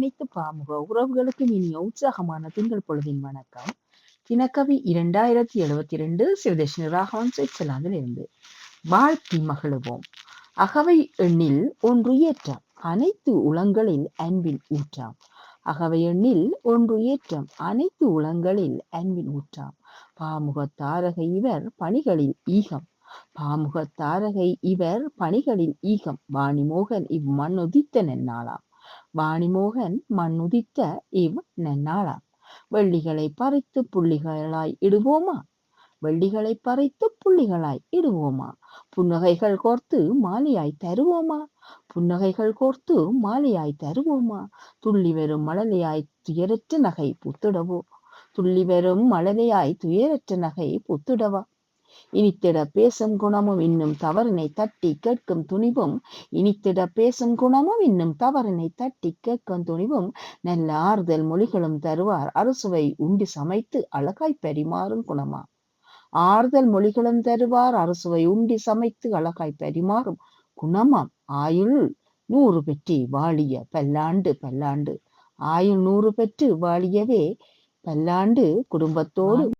அனைத்து பாமுக உறவுகளுக்கும் இனிய உற்சாகமான திங்கள் பொழுதின் வணக்கம். தினக்கவி இரண்டாயிரத்தி எழுபத்தி ரெண்டு சிவதேஷ்ணி ராகவன் சுவிட்சர்லாந்தில் இருந்து. வாழ்த்தி மகிழுவோம். அகவை எண்ணில் ஒன்று ஏற்றம். அனைத்து உளங்களில் அன்பின் ஊற்றாம். அகவை எண்ணில் ஒன்று ஏற்றம். அனைத்து உளங்களில் அன்பின் ஊற்றாம். பாமுக தாரகை இவர் பணிகளில் ஈகம். பாமுக தாரகை இவர் பணிகளில் ஈகம். வாணிமோகன் இவ் மண்ணுதித்த நென்னாளாம் வாணிமோகன் மண்ணுதித்த இவ் நன்னாளாம். வெள்ளிகளை பறித்து புள்ளிகளாய் இடுவோமா? வெள்ளிகளை பறித்து புள்ளிகளாய் இடுவோமா? புன்னகைகள் கோர்த்து மாலையாய் தருவோமா? புன்னகைகள் கோர்த்து மாலையாய் தருவோமா? துள்ளி வரும் மழலையாய் துயரற்ற நகை புத்துடவோ? துள்ளி வரும் மழலையாய் துயரற்ற நகை புத்துடவா? இனித்திட பேசும் குணமும் இன்னும் தவறினை தட்டி கேட்கும் துணிவும். இனித்திட பேசும் குணமும் இன்னும் தவறினை தட்டி கேட்கும் துணிவும். நல்ல ஆறுதல் மொழிகளும் தருவார். அறுசுவை உண்டி சமைத்து அழகாய் பரிமாறும் குணமா? ஆறுதல் மொழிகளும் தருவார். அறுசுவை உண்டி சமைத்து அழகாய் பரிமாறும் குணமாம். ஆயுள் நூறு பெற்றி வாழிய பல்லாண்டு பல்லாண்டு. ஆயுள் நூறு பெற்று வாழியவே பல்லாண்டு குடும்பத்தோடு